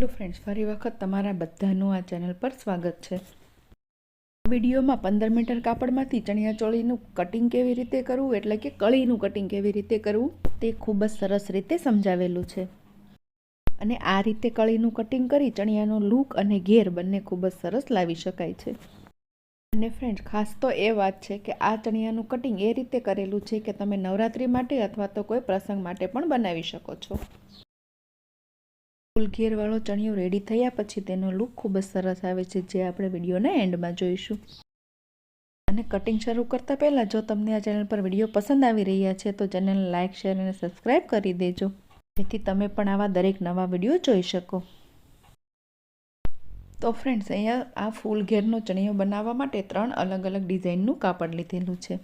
Hello friends ફરી વખત તમારા બધાનું આ ચેનલ પર સ્વાગત છે. આ વિડીયોમાં પંદર મીટર કાપડમાંથી ચણિયાચોળીનું કટિંગ કેવી રીતે કરવું, એટલે કે કળીનું કટિંગ કેવી રીતે કરવું, તે ખૂબ જ સરસ રીતે સમજાવેલું છે. અને આ રીતે કળીનું કટિંગ કરી ચણિયાનો લુક અને ઘેર બંને ખૂબ જ સરસ લાવી શકાય છે. અને ફ્રેન્ડ્સ ખાસ તો એ વાત છે કે આ ચણિયાનું કટિંગ એ રીતે કરેલું છે કે તમે નવરાત્રિ માટે અથવા તો કોઈ પ્રસંગ માટે પણ બનાવી શકો છો. ફૂલ ઘેરવાળો ચણિયો રેડી થયા પછી તેનો લુક ખૂબ જ સરસ આવે છે, જે આપણે વિડીયોના એન્ડમાં જોઈશું. અને કટિંગ શરૂ કરતાં પહેલાં જો તમને આ ચેનલ પર વીડિયો પસંદ આવી રહ્યા છે, તો ચેનલને લાઇક શેર અને સબસ્ક્રાઈબ કરી દેજો. જેથી તમે પણ આવા દરેક નવા વીડિયો જોઈ શકો. તો ફ્રેન્ડ્સ અહીંયા આ ફૂલ ઘેરનો ચણિયો બનાવવા માટે ત્રણ અલગ અલગ ડિઝાઇનનું કાપડ લીધેલું છે.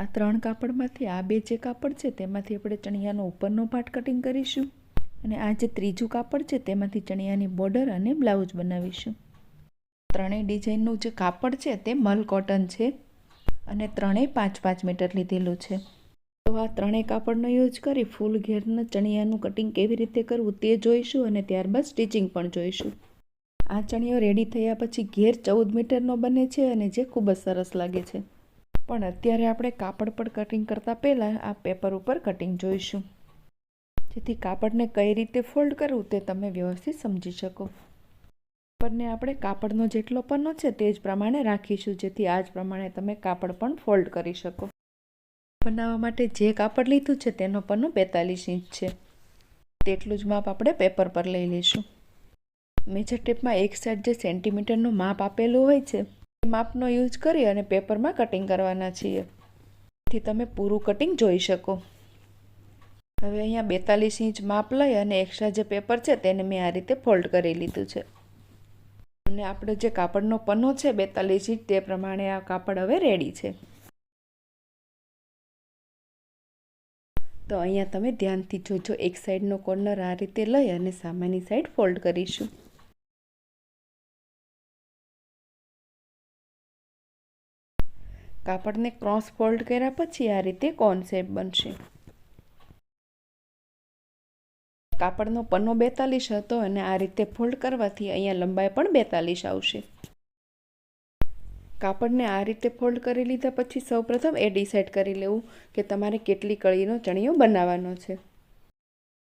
આ ત્રણ કાપડમાંથી આ બે જે કાપડ છે, તેમાંથી આપણે ચણિયાનો ઉપરનો પાર્ટ કટિંગ કરીશું. અને આ જે ત્રીજું કાપડ છે, તેમાંથી ચણિયાની બોર્ડર અને બ્લાઉઝ બનાવીશું. ત્રણેય ડિઝાઇનનું જે કાપડ છે, તે મલ કોટન છે અને ત્રણેય પાંચ પાંચ મીટર લીધેલું છે. તો આ ત્રણેય કાપડનો યુઝ કરી ફૂલ ઘેરના ચણિયાનું કટિંગ કેવી રીતે કરવું તે જોઈશું અને ત્યારબાદ સ્ટિચિંગ પણ જોઈશું. આ ચણિયો રેડી થયા પછી ઘેર ચૌદ મીટરનો બને છે અને જે ખૂબ જ સરસ લાગે છે. પણ અત્યારે આપણે કાપડ પર કટિંગ કરતાં પહેલાં આ પેપર ઉપર કટિંગ જોઈશું. જેથી કાપડને કઈ રીતે ફોલ્ડ કરવું તે તમે વ્યવસ્થિત સમજી શકો. કાપડને આપણે કાપડનો જેટલો પન્નો છે તે જ પ્રમાણે રાખીશું, જેથી આ જ પ્રમાણે તમે કાપડ પણ ફોલ્ડ કરી શકો. બનાવવા માટે જે કાપડ લીધું છે તેનો પન્નો બેતાલીસ ઇંચ છે. તેટલું જ માપ આપણે પેપર પર લઈ લઈશું. મેજર ટેપમાં એક સાઈડ જે સેન્ટીમીટરનું માપ આપેલું હોય છે, એ માપનો યુઝ કરી અને પેપરમાં કટિંગ કરવાના છીએ. જેથી તમે પૂરું કટિંગ જોઈ શકો. હવે અહીંયા બેતાલીસ ઇંચ માપ લઈ અને એક્સ્ટ્રા જે પેપર છે તેને મેં આ રીતે ફોલ્ડ કરી લીધું છે. અને આપણે જે કાપડનો પન્નો છે બેતાલીસ ઇંચ તે પ્રમાણે આ કાપડ હવે રેડી છે. તો અહીંયા તમે ધ્યાનથી જોજો, એક સાઈડનો કોર્નર આ રીતે લઈ અને સામેની સાઈડ ફોલ્ડ કરીશું. કાપડને ક્રોસ ફોલ્ડ કર્યા પછી આ રીતે કોન્સેપ્ટ બનશે. કાપડનો પન્નો બેતાલીસ હતો અને આ રીતે ફોલ્ડ કરવાથી અહીંયા લંબાઈ પણ બેતાલીસ આવશે. કાપડને આ રીતે ફોલ્ડ કરી લીધા પછી સૌપ્રથમ એ ડિસાઇડ કરી લેવું કે તમારે કેટલી કળીનો ચણિયો બનાવવાનો છે.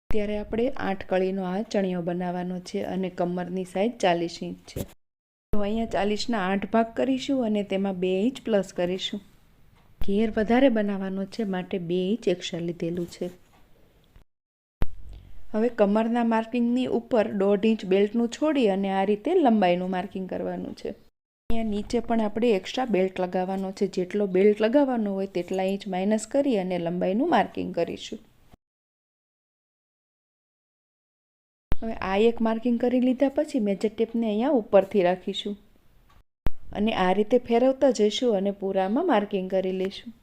ત્યારે આપણે આઠ કળીનો આ ચણિયો બનાવવાનો છે અને કમરની સાઈઝ ચાલીસ ઇંચ છે. તો અહીંયા ચાલીસના આઠ ભાગ કરીશું અને તેમાં બે ઇંચ પ્લસ કરીશું. ઘેર વધારે બનાવવાનો છે માટે બે ઇંચ એક્સ્ટ્રા લીધેલું છે. હવે કમરના માર્કિંગની ઉપર દોઢ ઇંચ બેલ્ટનું છોડી અને આ રીતે લંબાઈનું માર્કિંગ કરવાનું છે. અહીંયા નીચે પણ આપણે એક્સ્ટ્રા બેલ્ટ લગાવવાનો છે. જેટલો બેલ્ટ લગાવવાનો હોય તેટલા ઇંચ માઇનસ કરી અને લંબાઈનું માર્કિંગ કરીશું. હવે આ એક માર્કિંગ કરી લીધા પછી મેજર ટેપને અહીંયા ઉપરથી રાખીશું. અને આ રીતે ફેરવતા જઈશું અને પૂરામાં માર્કિંગ કરી લઈશું.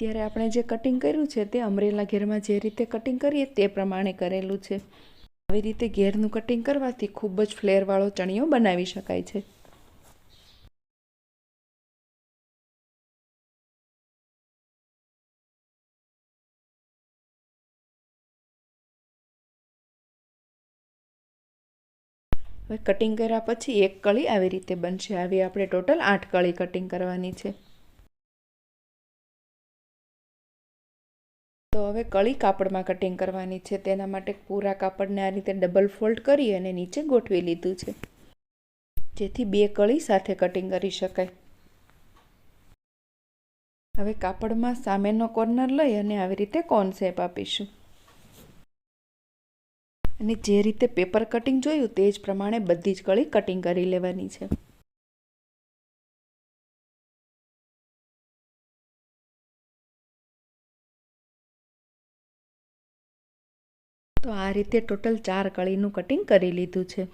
અત્યારે આપણે જે કટિંગ કર્યું છે તે અમરેલા ઘેરમાં જે રીતે કટિંગ કરીએ તે પ્રમાણે કરેલું છે. આવી રીતે ઘેરનું કટિંગ કરવાથી ખૂબ જ ફ્લેરવાળો ચણિયો બનાવી શકાય છે. હવે કટિંગ કર્યા પછી એક કળી આવી રીતે બનશે. આવી આપણે ટોટલ આઠ કળી કટિંગ કરવાની છે. હવે કળી કાપડમાં કટિંગ કરવાની છે. તેના માટે પૂરા કાપડને આ રીતે ડબલ ફોલ્ડ કરી અને નીચે ગોઠવી લીધું છે. જેથી બે કળી સાથે કટિંગ કરી શકાય. હવે કાપડમાં સામેનો કોર્નર લઈ અને આવી રીતે કોન્સેપ આપીશું. અને જે રીતે પેપર કટિંગ જોયું તે જ પ્રમાણે બધી જ કળી કટિંગ કરી લેવાની છે. તો આ રીતે ટોટલ ચાર કળીનું કટિંગ કરી લીધું છે.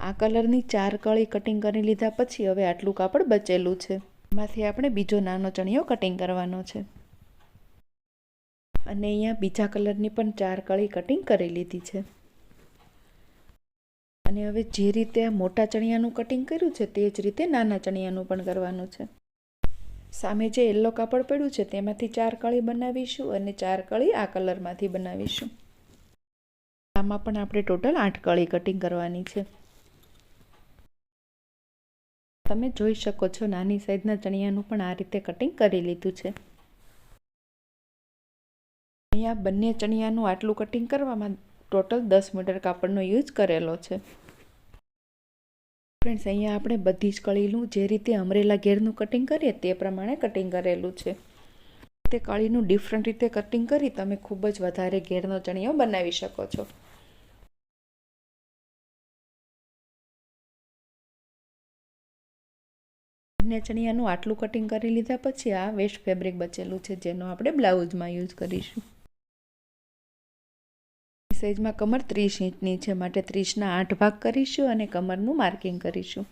આ કલરની ચાર કળી કટિંગ કરી લીધા પછી હવે આટલું કાપડ બચેલું છે. એમાંથી આપણે બીજો નાનો ચણિયો કટિંગ કરવાનો છે. અને અહીંયા બીજા કલરની પણ ચાર કળી કટિંગ કરી લીધી છે. અને હવે જે રીતે મોટા ચણિયાનું કટિંગ કર્યું છે તે જ રીતે નાના ચણિયાનું પણ કરવાનું છે. સામે જે યલો કાપડ પડ્યું છે, તેમાંથી ચાર કળી બનાવીશું અને ચાર કળી આ કલરમાંથી બનાવીશું. આમાં પણ આપણે ટોટલ આઠ કળી કટિંગ કરવાની છે. તમે જોઈ શકો છો, નાની સાઈઝના ચણિયાનું પણ આ રીતે કટિંગ કરી લીધું છે. અહીંયા બંને ચણિયાનું આટલું કટિંગ કરવામાં ટોટલ દસ મીટર કાપડનો યુઝ કરેલો છે. ફ્રેન્ડ્સ અહીંયા આપણે બધી જ કળીનું જે રીતે અમરેલા ઘેરનું કટિંગ કરીએ તે પ્રમાણે કટિંગ કરેલું છે. તે કળીનું ડિફરન્ટ રીતે કટિંગ કરી તમે ખૂબ જ વધારે ઘેરનો ચણિયો બનાવી શકો છો. બંને ચણિયાનું આટલું કટિંગ કરી લીધા પછી આ વેસ્ટ ફેબ્રિક બચેલું છે, જેનો આપણે બ્લાઉઝમાં યુઝ કરીશું. સાઈઝમાં કમર ત્રીસ ઇંચની છે. માટે ત્રીસના આઠ ભાગ કરીશું અને કમરનું માર્કિંગ કરીશું.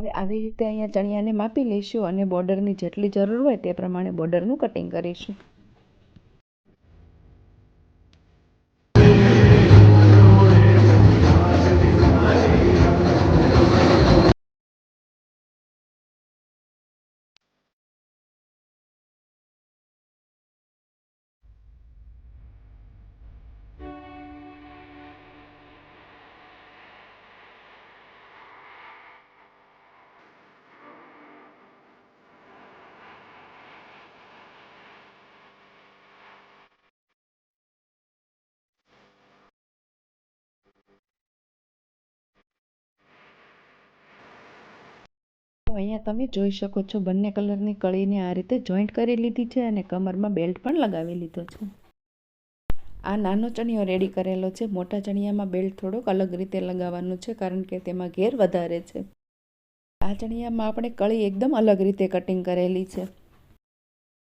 હવે આવી રીતે અહીંયા ચણિયાને માપી લઈશું અને બોર્ડરની જેટલી જરૂર હોય તે પ્રમાણે બોર્ડરનું કટિંગ કરીશું. તો અહીંયા તમે જોઈ શકો છો, બંને કલરની કળીને આ રીતે જોઈન્ટ કરી લીધી છે અને કમરમાં બેલ્ટ પણ લગાવી લીધો છે. આ નાનો ચણિયો રેડી કરેલો છે. મોટા ચણિયામાં બેલ્ટ થોડોક અલગ રીતે લગાવવાનું છે, કારણ કે તેમાં ઘેર વધારે છે. આ ચણિયામાં આપણે કળી એકદમ અલગ રીતે કટિંગ કરેલી છે.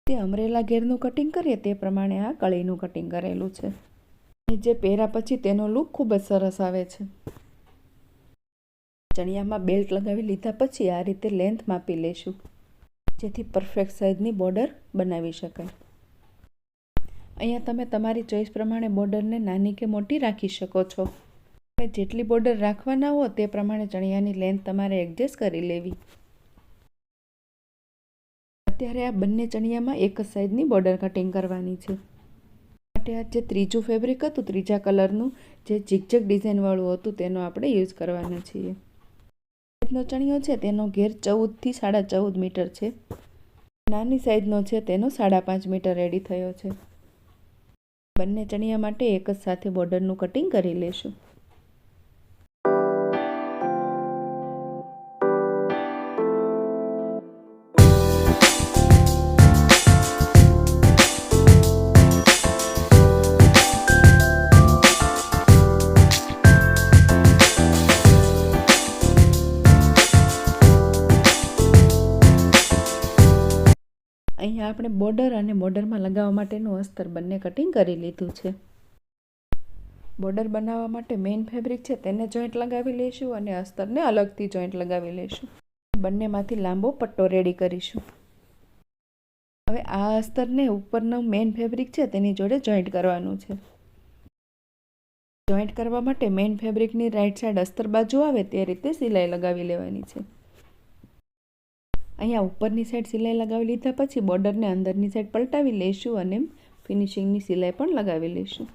તે અમરેલા ઘેરનું કટિંગ કરીએ તે પ્રમાણે આ કળીનું કટિંગ કરેલું છે. જે પહેર્યા પછી તેનો લુક ખૂબ જ સરસ આવે છે. ચણિયામાં બેલ્ટ લગાવી લીધા પછી આ રીતે લેન્થ માપી લેશું. જેથી પરફેક્ટ સાઇઝની બોર્ડર બનાવી શકાય. અહીંયા તમે તમારી ચોઈસ પ્રમાણે બોર્ડરને નાની કે મોટી રાખી શકો છો. તમે જેટલી બોર્ડર રાખવાના હો તે પ્રમાણે ચણિયાની લેન્થ તમારે એડજસ્ટ કરી લેવી. અત્યારે આ બંને ચણિયામાં એક જ સાઈઝની બોર્ડર કટિંગ કરવાની છે. માટે આ જે ત્રીજું ફેબ્રિક હતું, ત્રીજા કલરનું જે ઝીકઝક ડિઝાઇનવાળું હતું, તેનો આપણે યુઝ કરવાના છીએ. સાઈઝનો ચણિયો છે, તેનો ઘેર ચૌદથી સાડા ચૌદ મીટર છે. નાની સાઈઝનો છે, તેનો સાડા પાંચ મીટર રેડી થયો છે. બંને ચણિયા માટે એક જ સાથે બોર્ડરનું કટિંગ કરી લેશું. અહીંયા આપણે બોર્ડર અને બોર્ડરમાં લગાવવા માટેનું અસ્તર બંને કટિંગ કરી લીધું છે. બોર્ડર બનાવવા માટે મેઇન ફેબ્રિક છે તેને જોઈન્ટ લગાવી લઈશું અને અસ્તરને અલગથી જોઈન્ટ લગાવી લઈશું. બંનેમાંથી લાંબો પટ્ટો રેડી કરીશું. હવે આ અસ્તરને ઉપરનું મેઇન ફેબ્રિક છે તેની જોડે જોઈન્ટ કરવાનું છે. જોઈન્ટ કરવા માટે મેઇન ફેબ્રિકની રાઈટ સાઈડ અસ્તર બાજુ આવે તે રીતે સિલાઈ લગાવી લેવાની છે. અહીંયા ઉપરની સાઈડ સિલાઈ લગાવી લીધા પછી બોર્ડરને અંદરની સાઈડ પલટાવી લઈશું અને ફિનિશિંગની સિલાઈ પણ લગાવી લઈશું.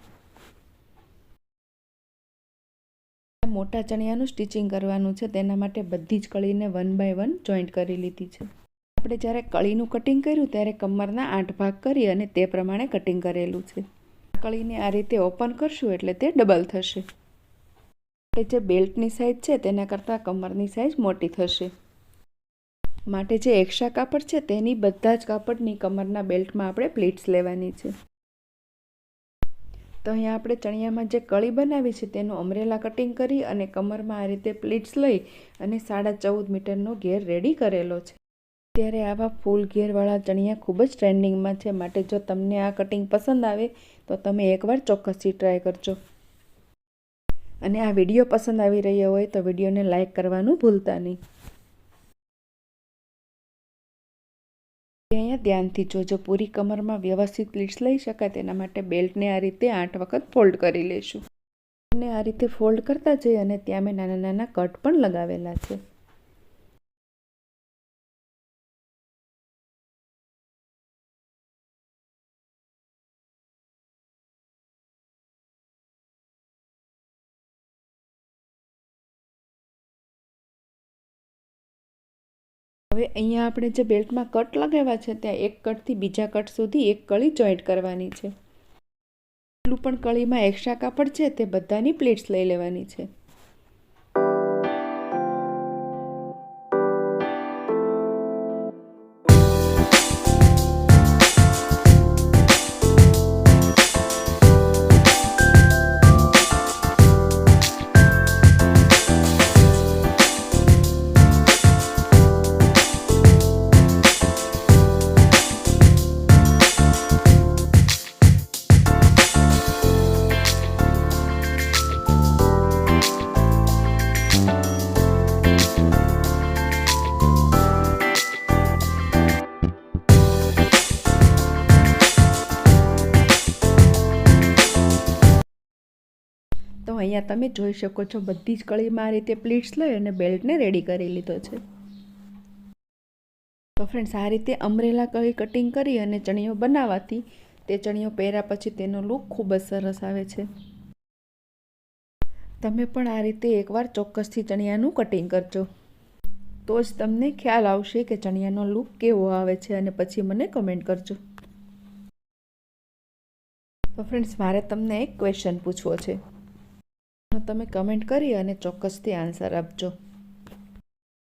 મોટા ચણિયાનું સ્ટિચિંગ કરવાનું છે, તેના માટે બધી જ કળીને વન બાય વન જોઈન્ટ કરી લીધી છે. આપણે જ્યારે કળીનું કટિંગ કર્યું ત્યારે કમરના આઠ ભાગ કરી અને તે પ્રમાણે કટિંગ કરેલું છે. કળીને આ રીતે ઓપન કરશું એટલે તે ડબલ થશે. જે બેલ્ટની સાઈઝ છે, તેના કરતાં કમરની સાઈઝ મોટી થશે. માટે જે એક્સ્ટ્રા કાપડ છે તેની બધા જ કાપડની કમરના બેલ્ટમાં આપણે પ્લીટ્સ લેવાની છે. તો અહીંયા આપણે ચણિયામાં જે કળી બનાવી છે તેનું અમરેલા કટિંગ કરી અને કમરમાં આ રીતે પ્લીટ્સ લઈ અને સાડા ચૌદ મીટરનો ઘેર રેડી કરેલો છે. ત્યારે આવા ફૂલ ઘેરવાળા ચણિયા ખૂબ જ ટ્રેન્ડિંગમાં છે. માટે જો તમને આ કટિંગ પસંદ આવે તો તમે એકવાર ચોક્કસથી ટ્રાય કરજો. અને આ વીડિયો પસંદ આવી રહ્યો હોય તો વિડીયોને લાઇક કરવાનું ભૂલતા નહીં. ધ્યાનથી જોજો. પૂરી કમરમાં વ્યવસ્થિત પ્લીટ્સ લઈ શકાય તેના માટે બેલ્ટને આ રીતે આઠ વખત ફોલ્ડ કરી લઈશું અને આ રીતે ફોલ્ડ કરતા જઈ અને ત્યાં મેં નાના નાના કટ પણ લગાવેલા છે. હવે અહીંયા આપણે જે બેલ્ટમાં કટ લગાવ્યા છે ત્યાં એક કટથી બીજા કટ સુધી એક કળી જોઈન્ટ કરવાની છે. એટલું પણ કળીમાં એક્સ્ટ્રા કાપડ છે તે બધાની પ્લેટ્સ લઈ લેવાની છે. અહીંયા તમે જોઈ શકો છો, બધી જ કળીમાં આ રીતે પ્લીટ્સ લઈ અને બેલ્ટને રેડી કરી લીધો છે. તો ફ્રેન્ડ્સ આ રીતે અમરેલા કળી કટિંગ કરી અને ચણિયો બનાવવાથી તે ચણિયો પહેર્યા પછી તેનો લુક ખૂબ જ સરસ આવે છે. તમે પણ આ રીતે એકવાર ચોક્કસથી ચણિયાનું કટિંગ કરજો. તો જ તમને ખ્યાલ આવશે કે ચણિયાનો લુક કેવો આવે છે અને પછી મને કમેન્ટ કરજો. તો ફ્રેન્ડ્સ મારે તમને એક ક્વેશ્ચન પૂછવો છે. તમે કમેન્ટ કરી અને ચોક્કસથી આન્સર આપજો.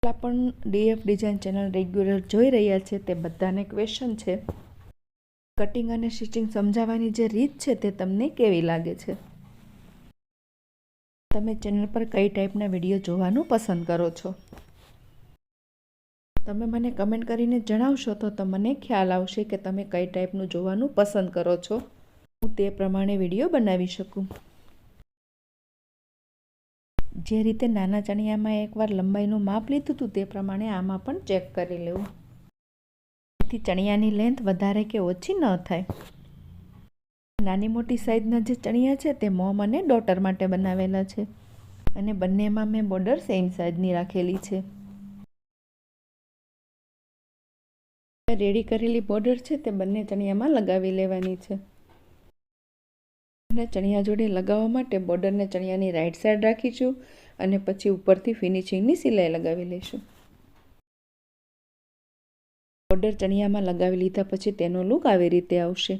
પહેલાં પણ ડીએફ ડિઝાઇન ચેનલ રેગ્યુલર જોઈ રહ્યા છે, તે બધાને ક્વેશ્ચન છે. કટિંગ અને સ્ટિચિંગ સમજાવવાની જે રીત છે, તે તમને કેવી લાગે છે? તમે ચેનલ પર કઈ ટાઈપના વીડિયો જોવાનું પસંદ કરો છો? તમે મને કમેન્ટ કરીને જણાવશો, તો તમને ખ્યાલ આવશે કે તમે કઈ ટાઈપનું જોવાનું પસંદ કરો છો. હું તે પ્રમાણે વીડિયો બનાવી શકું. જે રીતે નાના ચણિયામાં એકવાર લંબાઈનું માપ લીધું હતું તે પ્રમાણે આમાં પણ ચેક કરી લેવું. જેથી ચણિયાની લેન્થ વધારે કે ઓછી ન થાય. નાની મોટી સાઇઝના જે ચણિયા છે તે મોમ અને ડોટર માટે બનાવેલા છે. અને બંનેમાં મેં બોર્ડર સેમ સાઇઝની રાખેલી છે. રેડી કરેલી બોર્ડર છે તે બંને ચણિયામાં લગાવી લેવાની છે. અને ચણિયા જોડે લગાવવા માટે બોર્ડરને ચણિયાની રાઈટ સાઈડ રાખીશું અને પછી ઉપરથી ફિનિશિંગની સિલાઈ લગાવી લઈશું. બોર્ડર ચણિયામાં લગાવી લીધા પછી તેનો લુક આવી રીતે આવશે.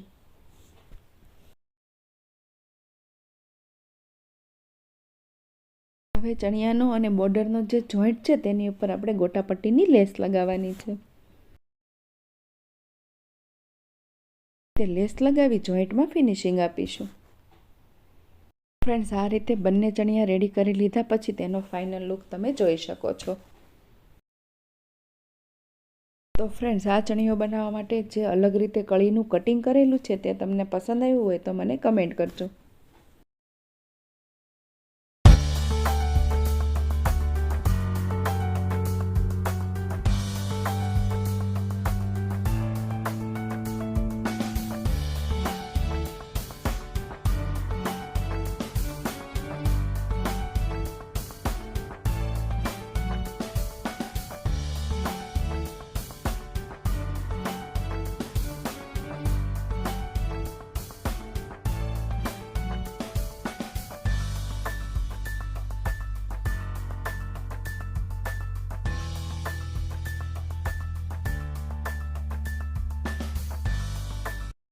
હવે ચણિયાનો અને બોર્ડરનો જે જોઈન્ટ છે તેની ઉપર આપણે ગોટાપટ્ટીની લેસ લગાવવાની છે. તે લેસ લગાવી જોઈન્ટમાં ફિનિશિંગ આપીશું. ફ્રેન્ડ્સ આ રીતે બંને ચણિયા રેડી કરી લીધા પછી તેનો ફાઇનલ લુક તમે જોઈ શકો છો. તો ફ્રેન્ડ્સ આ ચણિયો બનાવવા માટે જે અલગ રીતે કળીનું કટિંગ કરેલું છે તે તમને પસંદ આવ્યું હોય તો મને કમેન્ટ કરજો.